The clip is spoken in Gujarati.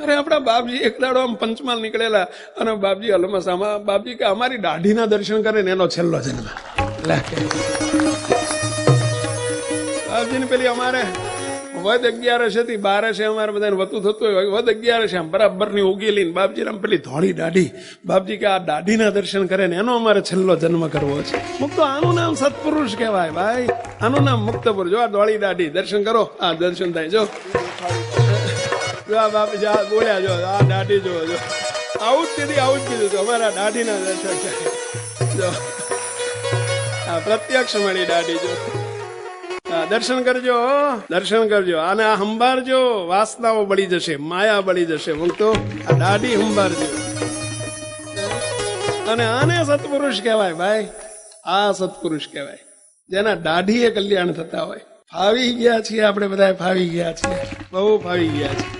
અરે, આપણા બાપજી એક દાડો આમ પંચમાલ નીકળેલા અને બાપજી અલમસામાં બાપજી કે અમારી દાઢીના દર્શન કરે ને એનો છેલ્લો જન્મ. બાપજી ને પેલી અમારે વદ અગિયારસ હતી બારસે અમારે બધાને વતું થતું હોય, વદ અગિયારસ આમ બરાબરની ઉગેલી ને બાપજી આમ પેલી ધોળી દાઢી. બાપજી કે આ દાઢીના દર્શન કરે ને એનો અમારે છેલ્લો જન્મ કરવો છે. મુક્ત, આનું નામ સત્પુરુષ કહેવાય ભાઈ. આનું નામ મુક્ત પુરુષ જો આ ધોળી દાઢી, દર્શન કરો. આ દર્શન થાય. જો. આ બોલ્યા જો, આ દાઢી જો જો. આવું જ કીધી આવું જ કીધું અમારા દાઢીના દર્શન થાય જો. આ પ્રત્યક્ષ મળી દાઢી જો. દર્શન કરજો દર્શન કરજો. અને આ સંભાળજો વાસનાઓ બળી જશે, માયા બળી જશે. હું તો આ દાઢી સંભાળજો અને આને સત્પુરુષ કહેવાય, ભાઈ. આ સત્પુરુષ કહેવાય. જેના દાઢીએ કલ્યાણ થતા હોય. ફાવી ગયા છીએ આપણે બધા ફાવી ગયા છીએ. બહુ ફાવી ગયા છીએ.